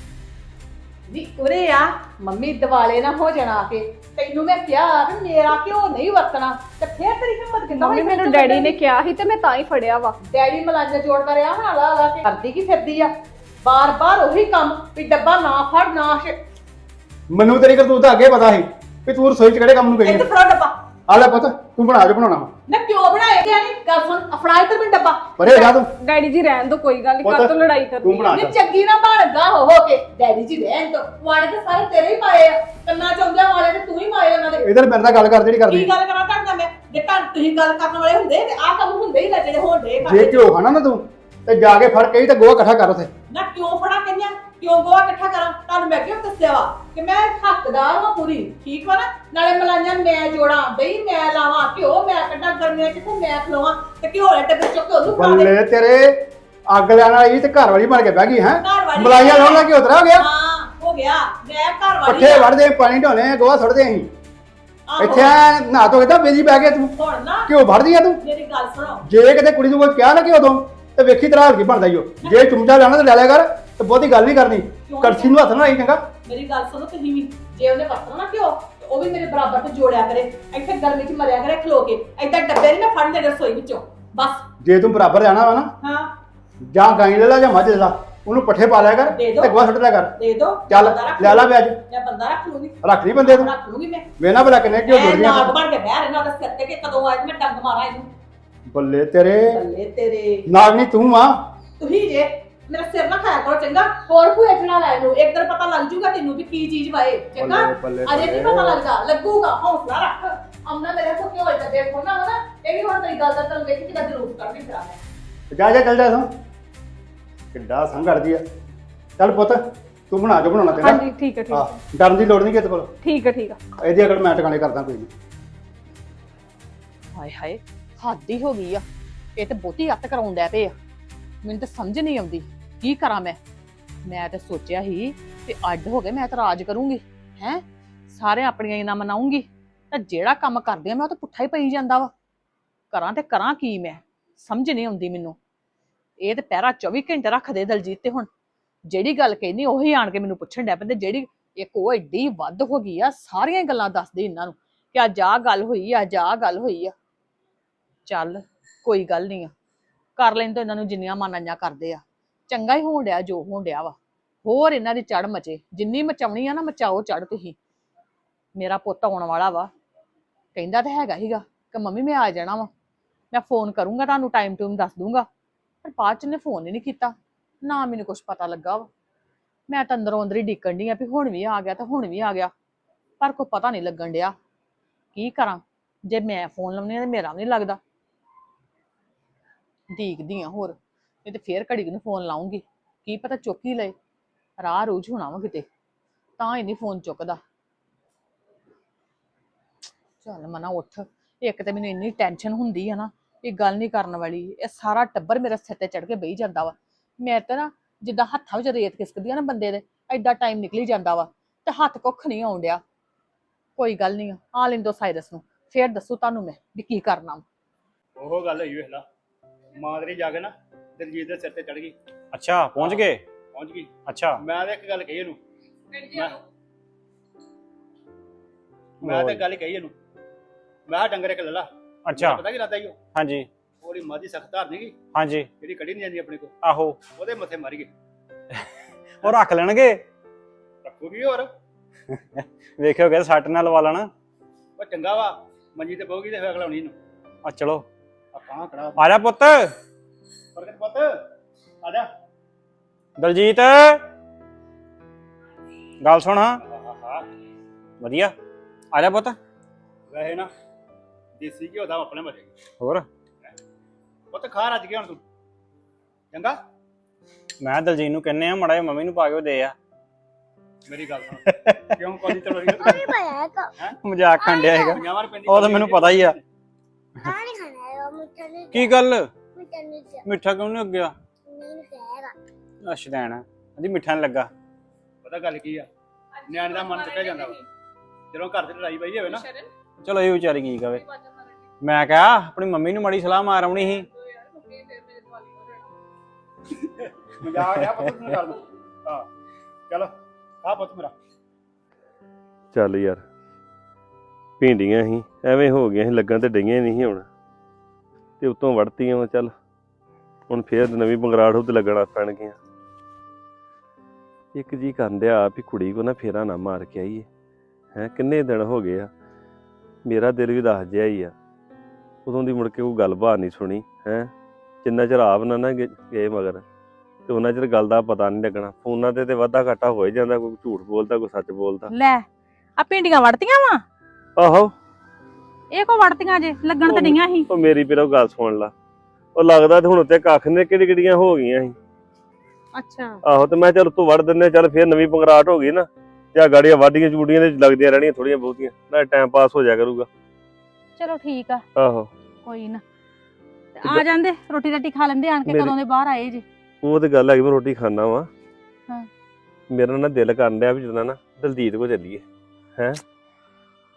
ਵੀ ਉਰੇ ਆ ਮੰਮੀ ਦਿਵਾਲੇ ਨਾ ਹੋ ਜਾਣਾ ਆ ਕੇ। ਤੈਨੂੰ ਮੈਂ ਕਿਹਾ ਕਿ ਮੇਰਾ ਕਿਉਂ ਨਹੀਂ ਵਰਤਣਾ? ਤੇ ਫੇਰ ਤੇਰੀ ਹਿੰਮਤ ਕਿੰਨਾ ਮੰਮੀ ਮੈਨੂੰ ਡੈਡੀ ਨੇ ਕਿਹਾ ਸੀ ਤੇ ਮੈਂ ਤਾਂ ਹੀ ਫੜਿਆ ਵਾ। ਡੈਡੀ ਮਲਾਜਾ ਜੋੜ ਕਰ ਰਿਹਾ ਹਾਲਾ ਹਾਲਾ ਕੇ। ਕਰਦੀ ਕੀ ਫਿਰਦੀ ਆ? ਬਾਰ-ਬਾਰ ਉਹੀ ਕੰਮ ਵੀ ਡੱਬਾ ਨਾ ਫੜ ਨਾ ਸ਼ ਮੈਨੂੰ ਤੇਰੀ ਕਰਤੂਤ ਦਾ ਅੱਗੇ ਪਤਾ ਸੀ ਵੀ ਤੂੰ ਰਸੋਈ ਚ ਕਿਹੜੇ ਕੰਮ ਨੂੰ ਗਈ ਇੱਥੇ ਫੜਾ ਡੱਬਾ। ਆ ਲੈ ਪੁੱਤ ਤੂੰ ਬਣਾ ਜੋ ਬਣਾਉਣਾ ਵਾ। ਨਾ ਕਿਉਂ ਬਣਾਇਆ ਗਿਆ ਨਹੀਂ ਗੱਲ ਸੁਣ ਅਫੜਾ ਇੱਧਰ ਮੈਨੂੰ ਡੱਬਾ। ਪਰੇ ਜਾ ਤੂੰ। ਡੈਡੀ ਜੀ ਰਹਿਣ ਦੋ ਕੋਈ ਗੱਲ ਨਹੀਂ ਪੁੱਤ, ਕਰ ਤੋਂ ਲੜਾਈ ਤੂੰ ਕਰਨੀ ਬਣਾ ਨੀ ਚੱਲ। ਚੰਗੀ ਨਾ ਬਣਦਾ ਹੋ ਹੋ ਕੇ। ਡੈਡੀ ਜੀ ਰਹਿਣ ਤੋਂ ਵਾੜੇ ਤੇ ਸਾਰੇ ਤੇਰੇ ਹੀ ਪਾਏ ਆ। ਕੰਨਾਂ ਚੌਂਦਿਆਂ ਵਾਲੇ ਤੇ ਤੂੰ ਹੀ ਪਾਏ ਉਹਨਾਂ ਦੇ। ਇਧਰ ਮੇਰੇ ਨਾਲ ਗੱਲ ਕਰ ਜਿਹੜੀ ਕੀ ਕਰਦੀ ਗੱਲ ਕਰਾਂ ਤੁਹਾਡੇ ਨਾਲ ਮੈਂ? ਜੇ ਤਾਂ ਤੁਸੀਂ ਗੱਲ ਕਰਨ ਵਾਲੇ ਹੁੰਦੇ ਤੇ ਆਹ ਕੰਮ ਹੁੰਦੇ ਹੀ ਨਾ ਜਿਹੜੇ ਹੋਣ ਦੇ ਜੇ ਘਿਓ ਖਾਣਾ ਨਾ ਤੂੰ ਤੇ ਜਾ ਕੇ ਫੜ ਕੇ ਹੀ ਤੇ ਗੋਹਾ ਇਕੱਠਾ ਕਰ ਉਥੇ। ਨਾ ਕਿਉਂ ਫੜਾ ਕਈਆਂ ਕਿਉਂ ਗੋਆ ਇਕੱਠਾ ਕਰਾਂ? ਤੁਹਾਨੂੰ ਮੈਂ ਕਿਉਂ ਦੱਸਿਆ ਵਾ ਕਿ ਮੈਂ ਹੱਕਦਾਰ ਹਾਂ ਪੂਰੀ ਠੀਕ ਵਾ ਨਾ? ਨਾਲੇ ਮਲਾਈਆਂ ਮੈਂ ਜੋੜਾਂ ਦਹੀਂ ਮੈਂ ਲਾਵਾਂ ਘਿਓ ਮੈਂ ਕੱਢਾਂ ਗਰਮੀਆਂ ਤੇ ਮੈਂ ਖਲੋਵਾਂ ਤੇ ਘਿਓ ਵਾਲੇ ਟੱਬਰ ਚੁੱਕ ਕੇ ਉਹਨੂੰ ਫੜਾ ਦੇ। ਬੱਲੇ ਤੇਰੇ ਅੱਗ ਲੈਣ ਵਾਲੀ ਤੇ ਘਰ ਵਾਲੀ ਬਣ ਕੇ ਬਹਿ ਗਈ ਹੈ? ਵਾਲੀ ਮਲਾਈਆਂ ਲਾਉਣ ਲੱਗੀ ਉਤਰਾ ਹੋ ਗਿਆ। ਹਾਂ ਹੋ ਗਿਆ। ਮੈਂ ਘਰ ਵਾਲੀ ਪੱਠੇ। ਵੜਦੇ ਪਾਣੀ ਢੋਲੇ ਗੋਹਾ ਸੁੱਟਦੇ ਅਸੀਂ ਆਹੋ। ਇੱਥੇ ਐਂ ਨਹਾ ਧੋ ਕੇ ਤਾਂ ਬੇਜੀ ਬਹਿ ਗਿਆ ਤੂੰ। ਹੁਣ ਨਾ ਘਿਓ ਫੜਦੀ ਆ ਤੂੰ। ਮੇਰੀ ਗੱਲ ਸੁਣੋ। ਜੇ ਕਿਤੇ ਕੁੜੀ ਨੂੰ ਕੋਈ ਕਿਹਾ ਨਾ ਕਿ ਉਦੋਂ ਤੇ ਵੇਖੀ ਤੇਰਾ ਹਾਲ ਕੀ ਬਣਦਾ ਈ ਓ। ਜੇ ਚੁੰਮਚਾ ਲੈਣਾ ਤੇ ਲੈ ਲਿਆ ਕਰ। ਤੇ ਬਹੁਤੀ ਗੱਲ ਨਹੀਂ ਕਰਨੀ। ਕੜਛੀ ਨੂੰ ਹੱਥ ਨਾ ਲਾਈ ਚੰਗਾ। ਮੇਰੀ ਗੱਲ ਸੁਣੋ ਤੁਸੀਂ ਵੀ। ਜੇ ਉਹਨੇ ਵਰਤਣਾ ਨਾ ਘਿਓ ਤੇ ਉਹ ਵੀ ਮੇਰੇ ਬਰਾਬਰ ਤੇ ਜੋੜਿਆ ਕਰੇ। ਇੱਥੇ ਗਰਮੀ 'ਚ ਮਰਿਆ ਕਰੇ ਖਲੋ ਕੇ। ਏਦਾਂ ਡੱਬੇ ਨਹੀਂ ਮੈਂ ਫੜਨ ਦੇਣੇ ਰਸੋਈ ਵਿੱਚੋਂ। ਬਸ। ਜੇ ਤੂੰ ਬਰਾਬਰ ਜਾਣਾ ਵਾ ਨਾ ਹਾਂ। ਜਾਂ ਗਾਂ ਲੈ ਲਾ ਜਾਂ ਮੱਝ ਲੈ ਲਾ ਉਹਨੂੰ ਪੱਠੇ ਪਾ ਲਿਆ ਕਰ ਦੇ ਤੇ ਦਿਓ। ਗੋਹਾ ਸੁੱਟ ਲਿਆ ਕਰ। ਦੇ ਦੋ। ਚੱਲ ਲੈ ਲਾ। ਵਿਆਜ। ਮੈਂ ਬੰਦਾ ਰੱਖ ਲੂੰਗੀ ਰੱਖ ਲਈ ਬੰਦੇ ਤੂੰ। ਰੱਖ ਲੂੰਗੀ ਮੈਂ। ਵੇਨਾ ਬਲਾ ਕਿੰਨੇ ਘਿਓ ਮੈਂ ਜੁੜਦੀਆਂ ਨਾਗ ਬਣ ਕੇ ਬਹਿ ਰਹਿਣਾ ਉਹਦੇ ਸਿਰ ਤੇ ਕਿ ਕਦੋਂ ਅੱਜ ਮੈਂ ਡੰਗ ਮਾਰਾਂ ਇਹਨੂੰ। ਬੱਲੇ ਤੇਰੇ। ਬੱਲੇ ਤੇਰੇ। ਨਾਗਨੀ ਤੂੰ ਆ। ਤੁਸੀਂ ਜੇ ਮੇਰਾ ਸਿਰ ਨਾ ਖਾਇਆ ਕਰੋ ਚੰਗਾ। ਹੋਰ ਭੂਏ ਚੜਾ ਲੈ ਨੂੰ ਇੱਕ ਦਿਨ ਪਤਾ ਲੱਗ ਜੂਗਾ ਤੈਨੂੰ ਵੀ ਕੀ ਚੀਜ਼ ਵਾਏ ਚੰਗਾ? ਬੱਲੇ ਬੱਲੇ ਅਜੇ ਨਹੀਂ ਪਤਾ ਲੱਗਦਾ। ਲੱਗੂਗਾ। ਹੌਸਲਾ ਰੱਖ। ਅਮਨਾ ਮੇਰੇ ਕੋਲ ਕਿਉਂ ਖੋਣਾ ਵਾ ਨਾ ਇਹ ਵੀ ਹੁਣ ਤੇਰੀ ਗੱਲ ਦਾ ਤੈਨੂੰ ਵੇਖੀ ਕਿਦਾਂ ਜਲੂਸ ਕਰਨੀ ਫਿਰਾਂ ਮੈਂ ਜਾ ਜਾ ਚੱਲ ਜਾ ਤੂੰ ਕਿੱਡਾ ਸੰਘੜਦੀ ਆ। ਚੱਲ ਪੁੱਤ ਤੂੰ ਬਣਾ ਜੋ ਬਣਾਉਣਾ ਤੇਰਾ ਹਾਂਜੀ ਠੀਕ ਹੈ ਠੀਕ ਹਾਂ ਡਰਨ ਦੀ ਲੋੜ ਨਹੀਂ ਕਿਤੇ ਕੋਲ। ਠੀਕ ਹੈ ਠੀਕ ਹੈ ਇਹਦੀ ਅਗਰ ਮੈਂ ਟਿਕਾਣੇ ਕਰਦਾ ਕੋਈ ਨਹੀਂ ਹਾਏ ਹਾਏ ਹੱਦ ਹੀ ਹੋ ਗਈ ਆ। ਇਹ ਤੇ ਬਹੁਤੀ ਅੱਤ ਕਰਾਉਣ ਡੈ ਪਏ ਆ ਮੈਨੂੰ ਤਾਂ ਸਮਝ ਨਹੀਂ ਆਉਂਦੀ। ਕੀ ਕਰਾਂ ਮੈਂ? ਮੈਂ ਤਾਂ ਸੋਚਿਆ ਸੀ ਤੇ ਅੱਡ ਹੋ ਗਏ ਮੈਂ ਤਾਂ ਰਾਜ ਕਰੂੰਗੀ, ਹੈ? ਸਾਰੇ ਆਪਣੀਆਂ ਹੀ ਨਾ ਮਨਾਉਂਗੀ, ਤਾਂ ਜਿਹੜਾ ਕੰਮ ਕਰਦੇ ਆ ਮੈਂ ਉਹ ਤਾਂ ਪੁੱਠਾ ਹੀ ਪਈ ਜਾਂਦਾ ਵਾ। ਕਰਾਂ ਤੇ ਕਰਾਂ ਕੀ ਮੈਂ? ਸਮਝ ਨਹੀਂ ਆਉਂਦੀ ਮੈਨੂੰ। ਇਹ ਤੇ ਪਹਿਰਾ 24 ਘੰਟੇ ਰੱਖਦੇ ਦਲਜੀਤ ਤੇ ਹੁਣ। ਜਿਹੜੀ ਗੱਲ ਕਹਿੰਦੀ ਉਹੀ ਆਣ ਕੇ ਮੈਨੂੰ ਪੁੱਛਣ ਡੈ ਪੈਂਦੇ ਜਿਹੜੀ ਇੱਕ ਉਹ ਐਡੀ ਵੱਧ ਹੋ ਗਈ ਆ, ਸਾਰੀਆਂ ਗੱਲਾਂ ਦੱਸਦੀ ਇਹਨਾਂ ਨੂੰ ਕਿ ਅੱਜ ਆਹ ਗੱਲ ਹੋਈ ਆ, ਅੱਜ ਆਹ ਗੱਲ ਹੋਈ ਆ। ਚੱਲ, ਕੋਈ ਗੱਲ ਨਹੀਂ ਆ। ਕਰ ਲੈਣ ਤੋਂ ਇਹਨਾਂ ਨੂੰ ਜਿੰਨੀਆਂ ਮਾਨਾਂਆਂ ਕਰਦੇ ਆ। ਚੰਗਾ ਹੀ ਹੋਣ ਡਿਆ, ਜੋ ਹੋਣ ਡਿਆ ਵਾ। ਹੋਰ ਇਹਨਾਂ ਦੀ ਚੜ ਮਚੇ। ਜਿੰਨੀ ਮਚਾਉਣੀ ਆ ਨਾ, ਮਚਾਓ ਚੜ ਤੁਸੀਂ। ਮੇਰਾ ਪੁੱਤ ਆਉਣ ਵਾਲਾ ਵਾ। ਕਹਿੰਦਾ ਤਾਂ ਹੈਗਾ ਹੀਗਾ ਕਿ ਮੰਮੀ ਮੈਂ ਆ ਜਾਣਾ ਵਾ। ਮੈਂ ਫੋਨ ਕਰੂੰਗਾ ਤੁਹਾਨੂੰ ਟਾਈਮ ਟੂਮ ਦੱਸ ਦੂੰਗਾ। ਪਰ ਬਾਅਦ ਚ ਨੇ ਫੋਨ ਹੀ ਨਹੀਂ ਕੀਤਾ। ਨਾ ਮੈਨੂੰ ਕੁਝ ਪਤਾ ਲੱਗਾ ਵਾ। ਮੈਂ ਤਾਂ ਅੰਦਰੋਂ ਅੰਦਰ ਹੀ ਡਿੱਕਣ ਡਈ ਆ ਵੀ ਹੁਣ ਵੀ ਆ ਗਿਆ ਤਾਂ ਹੁਣ ਵੀ ਆ ਗਿਆ। ਪਰ ਕੋਈ ਪਤਾ ਨਹੀਂ ਲੱਗਣ ਡਿਆ। ਕੀ ਕਰਾਂ? ਜੇ ਮੈਂ ਫੋਨ ਲਾਉਣੀ ਆ ਤੇ ਮੇਰਾ ਵੀ ਨਹੀਂ ਲੱਗਦਾ। ਦੇਖਦੀ ਆ ਹੋਰ। ਨਹੀਂ ਤੇ ਫੇਰ ਘੜੀ ਕੁ ਨੂੰ ਫੋਨ ਲਾਉਂਗੀ। ਕੀ ਪਤਾ ਚੁੱਕ ਹੀ ਲਏ। ਰਾਹ ਰੂਝ ਹੋਣਾ ਵਾ ਕਿਤੇ। ਤਾਂ ਹੀ ਨਹੀਂ ਫੋਨ ਚੁੱਕਦਾ। ਚੱਲ ਮਨਾ ਉੱਠ। ਇੱਕ ਤੇ ਮੈਨੂੰ ਇੰਨੀ ਟੈਨਸ਼ਨ ਹੁੰਦੀ ਆ ਨਾ ਇਹ ਗੱਲ ਨਹੀਂ ਕਰਨ ਵਾਲੀ। ਇਹ ਸਾਰਾ ਟੱਬਰ ਮੇਰੇ ਸਿਰ ਤੇ ਚੜ ਕੇ ਬਹੀ ਜਾਂਦਾ ਵਾ। ਮੈਂ ਤਾਂ ਨਾ ਜਿੱਦਾਂ ਹੱਥਾਂ ਵਿੱਚ ਰੇਤ ਖਿਸਕਦੀ ਆ ਨਾ ਬੰਦੇ ਦੇ, ਐਡਾ ਟਾਈਮ ਨਿਕਲੀ ਜਾਂਦਾ ਵਾ। ਤੇ ਹੱਥ ਕੁੱਖ ਨਹੀਂ ਆਉਣ ਡਿਆ। ਕੋਈ ਗੱਲ ਨਹੀਂ ਆ ਲੈਂਦੋ ਸਾਇਰਸ ਨੂੰ। ਫੇਰ ਦੱਸੋ ਤੁਹਾਨੂੰ ਮੈਂ ਵੀ ਕੀ ਕਰਨਾ ਉਹ ਗੱਲ ਹੋਈ ਵੇਖ ਲਾ। ਮਾਂ ਤੇਰੀ ਜਾ ਕੇ ਨਾ। ਦਿਲਜੀਤ ਦੇ ਸਿਰ ਤੇ ਚੜ ਗਈ। ਅੱਛਾ ਪਹੁੰਚ ਗਏ? ਪਹੁੰਚ ਗਈ। ਅੱਛਾ। ਮੈਂ ਤਾਂ ਇੱਕ ਗੱਲ ਕਹੀ ਇਹਨੂੰ। ਮੈਂ ਮੈਂ ਤਾਂ ਗੱਲ ਕਹੀ ਇਹਨੂੰ। ਮੈਂ ਕਿਹਾ ਡੰਗਰ ਇੱਕ ਲੈ ਲਾ। ਅੱਛਾ। ਪਤਾ ਕੀ ਲੱਗਦਾ ਈ ਉਹ? ਹਾਂਜੀ। ਉਹਦੀ ਮਾਦੀ ਸਖਤ ਧਾਰ ਨਹੀਂ ਗਈ ਹਾਂਜੀ। ਜਿਹੜੀ ਕੱਢੀ ਨਹੀਂ ਜਾਂਦੀ ਆਪਣੇ ਕੋ ਆਹੋ। ਉਹਦੇ ਮੱਥੇ ਮਾਰੀ ਗਈ। ਉਹ ਰੱਖ ਲੈਣਗੇ। ਰੱਖੂਗੀ ਹੋਰ? ਵੇਖਿਓ ਕਿ ਸੱਟ ਨਾਲ ਲਵਾ ਲੈਣਾ। ਉਹ ਚੰਗਾ ਵਾ। ਮੰਜੀ ਤੇ ਪਊਗੀ ਤੇ ਫੇਰ ਖਲਾਉਣੀ ਇਹਨੂੰ। ਆ ਚਲੋ। ਆ ਕਾਂ ਕੜਾ। ਆ ਜਾ ਪੁੱਤ। ਦਲਜੀਤ। ਗੱਲ ਸੁਣ। ਹਾਂ ਵਧੀਆ। ਆ ਜਾ ਪੁੱਤ। ਵੈਸੇ ਨਾ ਦੇਸੀ ਘਿਓ ਦਾ ਆਪਣੇ ਮਰੇ ਹੋਰ? ਪੁੱਤ ਖਾ ਰੱਜ ਗਿਆ ਹੁਣ ਤੂੰ। ਚੰਗਾ? ਮੈਂ ਦਲਜੀਤ ਨੂੰ ਕਹਿੰਨੇ ਆ ਮੜਾ ਮੰਮੀ ਨੂੰ ਪਾ ਕੇ ਉਹ ਦੇ ਆ। ਮੇਰੀ ਗੱਲ ਸੁਣ। ਕਿਉਂ ਕੋਈ ਚਲੋ ਉਹਨੇ ਪਾਇਆ ਇੱਕ ਮਜ਼ਾਕ ਕਰਨ ਡਿਆ ਉਹ ਤਾਂ ਮੈਨੂੰ ਪਤਾ ਹੀ ਆ। ਕੀ ਗੱਲ? ਮਿੱਠਾ ਮਿੱਠਾ ਕਿਉਂ ਨਹੀਂ ਲੱਗਿਆ ਨਹੀਂ ਗਿਆ ਅਸ਼ ਦੇਣਾ ਕਹਿੰਦੀ ਮਿੱਠਾ ਨਹੀਂ ਲੱਗਾ। ਪਤਾ ਗੱਲ ਕੀ ਆ? ਨਿਆਣੇ ਦਾ ਮਨ ਚੁੱਕਿਆ ਜਾਂਦਾ ਜਦੋਂ ਘਰ ਤੇ ਲੜਾਈ ਪਈ ਹੋਵੇ ਨਾ। ਚਲੋ ਇਹ ਵਿਚਾਰੀ ਕੀ ਕਵੇ। ਮੈਂ ਕਿਹਾ ਆਪਣੀ ਮੰਮੀ ਨੂੰ ਮਾੜੀ ਸਲਾਹ ਮਾਰ ਆਉਣੀ ਸੀ। ਚੱਲ ਯਾਰ ਭਿੰਡੀਆਂ ਹੀ ਐਵੇਂ ਹੋ ਗਈਆਂ ਸੀ ਲੱਗਣ ਤੇ ਡਈਆਂ ਨਹੀਂ ਸੀ ਹੁਣ। ਤੇ ਉਤੋਂ ਵੜਤੀਆਂ ਵਾ ਚੱਲ। ਹੁਣ ਫੇਰ ਨਵੀਂ ਬੰਗਰਾੜ ਉੱਤੇ ਲੱਗਣਾ ਪੈਣਗੀਆਂ। ਇੱਕ ਜੀ ਡਿਆ ਵੀ ਕੁੜੀ ਕੋ ਨਾ ਫੇਰਾ ਨਾ ਮਾਰ ਕੇ ਆਈਏ। ਹੈ ਕਿੰਨੇ ਦਿਨ ਹੋ ਗਏ ਆ। ਮੇਰਾ ਦਿਲ ਵੀ ਦੱਸ ਜਿਆ ਹੀ ਆ। ਉਦੋਂ ਦੀ ਮੁੜ ਕੇ ਕੋਈ ਗੱਲਬਾਤ ਨਹੀਂ ਸੁਣੀ ਹੈ। ਜਿੰਨਾ ਚਿਰ ਆਪ ਨਾ ਨਾ ਗਏ ਮਗਰ ਤੇ ਉਹਨਾਂ ਚਿਰ ਗੱਲ ਦਾ ਪਤਾ ਨਹੀਂ ਲੱਗਣਾ। ਫੋਨਾਂ ਤੇ ਤੇ ਵਾਧਾ ਘਾਟਾ ਹੋ ਜਾਂਦਾ ਕੋਈ ਝੂਠ ਬੋਲਦਾ ਕੋਈ ਸੱਚ ਬੋਲਦਾ। ਲੈ ਆ ਭਿੰਡੀਆਂ ਵੜਤੀਆਂ ਵਾ? ਆਹੋ। ਇਹ ਕੋ ਵੜਤੀਆਂ ਜੇ ਲੱਗਣ ਤੇ ਡਈਆਂ ਸੀ। ਉਹ ਮੇਰੀ ਵੀਰੋ ਗੱਲ ਸੁਣ ਲਾ। ਉਹ ਲੱਗਦਾ ਤੇ ਹੁਣ ਉੱਤੇ ਕੱਖ ਨੇ ਕਿਹੜੀ ਕਿਹੜੀਆਂ ਹੋ ਗਈਆਂ ਸੀ। ਅੱਛਾ। ਆਹੋ ਤੇ ਮੈਂ ਚੱਲ ਤੂੰ ਵੜ ਦਿੰਨੇ ਚੱਲ ਫੇਰ ਨਵੀਂ ਪੰਗਰਾਟ ਹੋ ਗਈ ਨਾ ਜਾਂ ਗਾੜੀਆਂ ਵਾਢੀਆਂ ਚੂੜੀਆਂ ਦੇ ਲੱਗਦੀਆਂ ਰਹਿਣੀਆਂ ਥੋੜੀਆਂ ਬਹੁਤੀਆਂ ਨਾ ਟਾਈਮ ਪਾਸ ਹੋ ਜਾ ਕਰੂਗਾ। ਚਲੋ ਠੀਕ ਆ। ਆਹੋ। ਕੋਈ ਨਾ। ਤੇ ਆ ਜਾਂਦੇ ਰੋਟੀ ਰਾਟੀ ਖਾ ਲੈਂਦੇ ਆਣ ਕੇ ਮੇਰੀ- ਕਦੋਂ ਦੇ ਬਾਹਰ ਆਏ ਜੇ। ਉਹ ਤੇ ਗੱਲ ਹੈਗੀ ਮੈਂ ਰੋਟੀ ਖਾਣਾ ਵਾ। ਹਾਂ। ਮੇਰਾ ਨਾ ਦਿਲ ਕਰਨ ਡਿਆ ਵੀ ਜਦੋਂ ਨਾ ਦਲਜੀਤ ਕੋ ਚੱਲੀਏ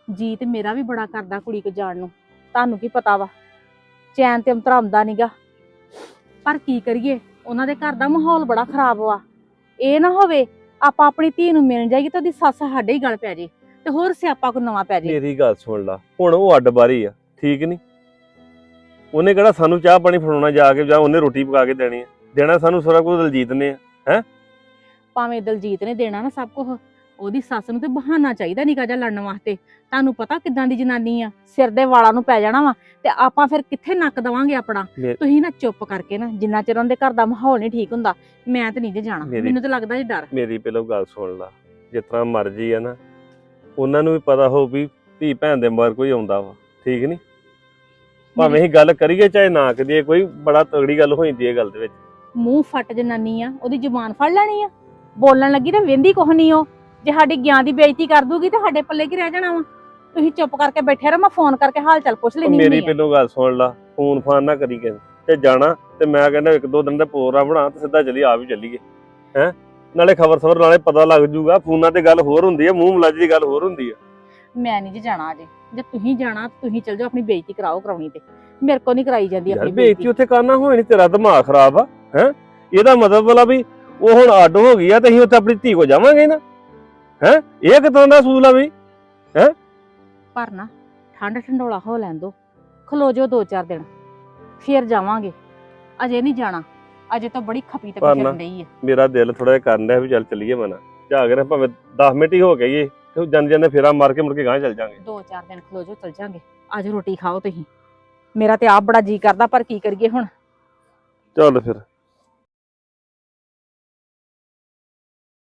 ਜੀ ਤੇ ਮੇਰਾ ਵੀ ਬੜਾ ਕਰਦਾ ਕੁੜੀ ਕੋ ਜਾਣ ਨੂੰ। ਤੁਹਾਨੂੰ ਕੀ ਪਤਾ ਵਾ? ਚੈਨ ਤੇ ਅੰਤਰਾ ਆਉਂਦਾ ਨੀਗਾ। ਪਰ ਕੀ ਕਰੀਏ? ਉਹਨਾਂ ਦੇ ਘਰ ਦਾ ਮਾਹੌਲ ਬੜਾ ਖਰਾਬ ਵਾ। ਇਹ ਨਾ ਹੋਵੇ ਆਪਾਂ ਆਪਣੀ ਧੀ ਨੂੰ ਮਿਲਣ ਜਾਈਏ ਤੇ ਉਹਦੀ ਸੱਸ ਸਾਡੇ ਹੀ ਗਲ ਪੈ ਜੇ ਤੇ ਹੋਰ ਸਿਆਪਾ ਕੋ ਨਵਾਂ ਪੈ ਜੇ। ਮੇਰੀ ਗੱਲ ਸੁਣ ਲਾ। ਹੁਣ ਉਹ ਅੱਡ ਬਾਰੀ ਆ ਠੀਕ ਨਹੀਂ ਉਹਨੇ ਕਿਹੜਾ ਸਾਨੂੰ ਚਾਹ ਪਾਣੀ ਫੜਾਉਣਾ ਜਾ ਕੇ ਜਾਂ ਉਹਨੇ ਰੋਟੀ ਪਕਾ ਕੇ ਦੇਣੀ ਆ? ਦੇਣਾ ਸਾਨੂੰ ਸਾਰਾ ਕੁਝ ਦਲਜੀਤ ਨੇ ਆ ਭਾਵੇਂ ਦਲਜੀਤ ਨੇ ਦੇਣਾ ਨਾ ਸਭ ਕੁਝ ਉਹਦੀ ਸੱਸ ਨੂੰ ਤੇ ਬਹਾਨਾ ਚਾਹੀਦਾ ਨਿਕਾ ਜਾ ਲੜਨ ਵਾਸਤੇ। ਤੁਹਾਨੂੰ ਪਤਾ ਕਿਦਾਂ ਦੀ ਜਨਾਨੀ ਆ? ਸਿਰ ਦੇ ਵਾਲਾਂ ਨੂੰ ਪੈ ਜਾਣਾ ਵਾ ਤੇ ਆਪਾਂ ਫਿਰ ਕਿੱਥੇ ਨੱਕ ਦਵਾਂਗੇ ਆਪਣਾ? ਮੇ- ਤੁਸੀਂ ਨਾ ਚੁੱਪ ਕਰਕੇ ਨਾ ਜਿੰਨਾ ਚਿਰ ਉਹਦੇ ਘਰ ਦਾ ਮਾਹੌਲ ਨਹੀਂ ਠੀਕ ਹੁੰਦਾ ਮੈਂ ਤੇ ਨਹੀਂ ਜੇ ਜਾਣਾ। ਮੇਰੀ- ਮੈਨੂੰ ਤਾਂ ਲੱਗਦਾ ਜੀ ਡਰ। ਮੇਰੀ ਪਹਿਲਾਂ ਗੱਲ ਸੁਣ ਲਾ। ਜਿਸ ਤਰ੍ਹਾਂ ਮਰਜ਼ੀ ਆ ਨਾ ਉਹਨਾਂ ਨੂੰ ਵੀ ਪਤਾ ਹੋਊ ਵੀ ਧੀ ਭੈਣ ਦੇ ਮਗਰ ਕੋਈ ਆਉਂਦਾ ਵਾ। ਠੀਕ ਨਹੀਂ ਭਾਵੇਂ ਅਸੀਂ ਗੱਲ ਕਰੀਏ ਚਾਹੇ ਨਾ ਕਰੀਏ ਕੋਈ ਬੜਾ ਤਗੜੀ ਗੱਲ ਹੋ ਜਾਂਦੀ ਹੈ ਗੱਲ ਦੇ ਵਿੱਚ। ਮੂੰਹ ਫੱਟ ਜਨਾਨੀ ਆ ਉਹਦੀ ਜ਼ੁਬਾਨ ਫੜ ਲੈਣੀ ਆ। ਬੋਲਣ ਲੱਗੀ ਤੇ ਵੇਂਦੀ ਕੁਛ ਨਹੀਂ ਉਹ। ਜੇ ਸਾਡੀ ਗਿਆਨ ਦੀ ਬੇਇੱਜ਼ਤੀ ਕਰ ਦੂਗੀ ਤੇ ਸਾਡੇ ਪੱਲੇ ਕੀ ਰਹਿ ਜਾਣਾ ਵਾ? ਤੁਸੀਂ ਚੁੱਪ ਕਰਕੇ ਬੈਠੇ ਰਹੋ ਮੈਂ ਫੋਨ ਕਰਕੇ ਹਾਲ ਚਾਲ ਪੁੱਛ ਲੈਣੀ ਮੇਰੀ ਆ। ਪਹਿਲਾਂ ਗੱਲ ਸੁਣ ਲਾ ਫੋਨ ਫਾਨ ਨਾ ਕਰੀ ਕੇ ਤੇ ਜਾਣਾ ਤੇ ਮੈਂ ਕਹਿੰਦਾ ਇੱਕ ਦੋ ਦਿਨ ਦਾ ਪ੍ਰੋਗਰਾਮ ਬਣਾ ਤੇ ਸਿੱਧਾ ਚੱਲੀ ਆਪ ਹੀ ਚੱਲੀਏ। ਹੈ? ਨਾਲੇ ਖਬਰ ਸਬਰ ਨਾਲੇ ਪਤਾ ਲੱਗ ਜੂਗਾ ਫੋਨਾਂ ਤੇ ਗੱਲ ਹੋਰ ਹੁੰਦੀ ਹੈ ਮੂੰਹ ਮਲਾਜੀ ਦੀ ਗੱਲ ਹੋਰ ਹੁੰਦੀ ਹੈ ਮੈਂ ਨਹੀਂ ਜੀ ਜਾਣਾ ਅਜੇ। ਜੇ ਤੁਸੀਂ ਜਾਣਾ ਤੁਸੀਂ ਚਲ ਜਾਓ ਆਪਣੀ ਬੇਇੱਜ਼ਤੀ ਕਰਾਓ ਕਰਾਉਣੀ ਤੇ। ਮੇਰੇ ਕੋ ਨਹੀਂ ਕਰਾਈ ਜਾਂਦੀ ਆਪਣੀ ਬੇਇੱਜ਼ਤੀ। ਉੱਥੇ ਕਰਨਾ ਹੋਏ ਨਹੀਂ ਤੇਰਾ ਦਿਮਾਗ ਖਰਾਬ ਆ ਹੈ? ਇਹਦਾ ਮਤਲਬ ਵਾਲਾ ਵੀ ਉਹ ਹੁਣ ਅੱਡ ਹੋ ਗਈ ਆ ਤੇ ਅਸੀਂ ਉੱਥੇ ਆਪਣੀ ਧੀ ਕੋ ਜਾਵਾਂਗੇ ਨਾ। ਹੈ? ਇਹ ਕਿਦਾਂ ਦਾ ਸੂਲ ਆ ਵੀ ਪਰ ਨਾ ਠੰਡ ਠੰਡੋਲਾ ਹੋ ਲੈਣ ਦੋ। ਖਲੋ ਜਾਓ ਦੋ ਚਾਰ ਦਿਨ। ਫੇਰ ਜਾਵਾਂਗੇ। ਅਜੇ ਨਹੀਂ ਜਾਣਾ। ਅਜੇ ਤਾਂ ਬੜੀ ਖਪੀ ਤੇ ਪਰ ਨਾ- ਫਿਰਨ ਡਈ ਹੈ ਮੇਰਾ ਦਿਲ ਥੋੜਾ ਜਿਹਾ ਕਰਨ ਡਿਆ ਵੀ ਚੱਲ ਚੱਲੀਏ ਮਨਾ। ਜਾ ਕੇ ਨਾ ਭਾਵੇਂ 10 ਮਿੰਟ ਹੀ ਹੋ ਗਏ ਤੇ ਜਨ ਜਨ ਫੇਰਾ ਮਾਰ ਕੇ ਮੁੜ ਕੇ ਗਾਂ ਚੱਲ ਜਾਾਂਗੇ। ਦੋ ਚਾਰ ਦਿਨ ਖਲੋ ਜਾਓ ਚਲ ਜਾਾਂਗੇ। ਅੱਜ ਰੋਟੀ ਖਾਓ ਤੁਸੀਂ। ਮੇਰਾ ਤੇ ਆਪ ਬੜਾ ਜੀ ਕਰਦਾ ਪਰ ਕੀ ਕਰੀਏ ਹੁਣ? ਚੱਲ ਫਿਰ।